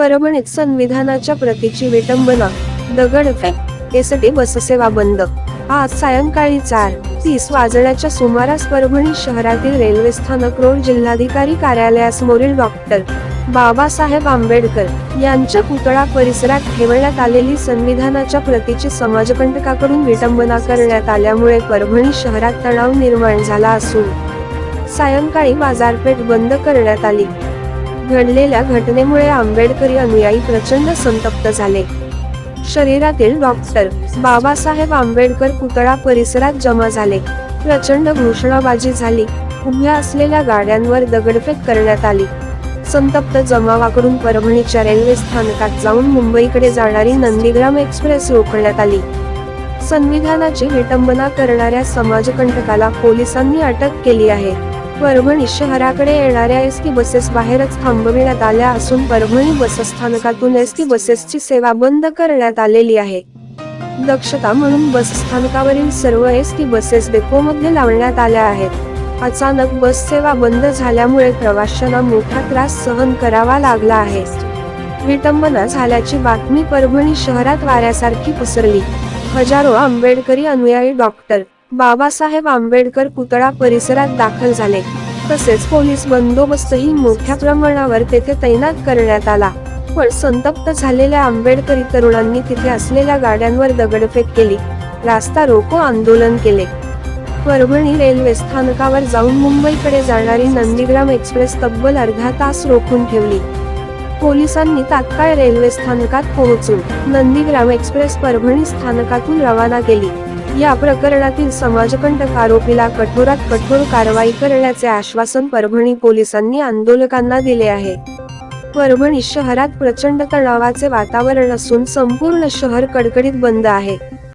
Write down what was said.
परभणीत संविधानाच्या प्रतीची विटंबना दगडफेक एसटी बससेवा बंद. आज सायंकाळी चार तीस वाजण्याच्या सुमारास परभणी शहरातील रेल्वे स्थानक रोड जिल्हाधिकारी कार्यालयासमोरील डॉक्टर बाबासाहेब आंबेडकर यांच्या पुतळा परिसरात ठेवण्यात आलेली संविधानाच्या प्रतीची समाजकंटकाकडून विटंबना करण्यात आल्यामुळे परभणी शहरात तणाव निर्माण झाला असून सायंकाळी बाजारपेठ बंद करण्यात आली. घडलेल्या घटनेमुळे आंबेडकरी अनुयायी प्रचंड संतप्त झाले. शरीरातील डॉक्टर बाबासाहेब आंबेडकर पुतळा परिसरात जमा झाले. प्रचंड घोषणाबाजी झाली. उभ्या असलेल्या गाड्यांवर दगडफेक करण्यात आली. संतप्त जमावाकडून परभणीच्या रेल्वे स्थानकात जाऊन मुंबईकडे जाणारी नंदीग्राम एक्सप्रेस रोखण्यात आली. संविधानाची विटंबना करणाऱ्या समाजकंटकाला पोलिसांनी अटक केली आहे. परभणी शहराकडे येणाऱ्या एस टी बसेस बाहेरच थांबविण्यात आल्या असून परभणी बसस्थानकातून एस टी बसेसची सेवा बंद करण्यात आलेली आहे. दक्षता म्हणून बसस्थानकावरील सर्व एस टी बसेस डेपोमध्ये लावण्यात आल्या आहेत. अचानक बस सेवा बंद झाल्यामुळे प्रवाशांना मोठा त्रास सहन करावा लागला आहे. विटंबना झाल्याची बातमी परभणी शहरात वाऱ्यासारखी पसरली. हजारो आंबेडकरी अनुयायी डॉक्टर बाबासाहेब आंबेडकर पुतळा परिसरात दाखल झाले. तसेच पोलीस बंदोबस्तही मोठ्या प्रमाणावर तेथे तैनात करण्यात आला. पण संतप्त झालेल्या आंबेडकरी तरुणांनी तिथे असलेल्या गाड्यांवर दगडफेक केली. रास्ता रोको आंदोलन केले. परभणी रेल्वे स्थानकावर जाऊन मुंबईकडे जाणारी नंदीग्राम एक्सप्रेस तब्बल अर्धा तास रोखून ठेवली. पोलिसांनी तात्काळ रेल्वे स्थानकात पोहोचून नंदीग्राम एक्सप्रेस परभणी स्थानकातून रवाना केली. या प्रकरणातील समाजकंटक आरोपीला कठोरात कठोर कारवाई करण्याचे आश्वासन परभणी पोलिसांनी आंदोलकांना दिले आहे. परभणी शहरात प्रचंड तणावाचे वातावरण असून संपूर्ण शहर कडकडीत बंद आहे.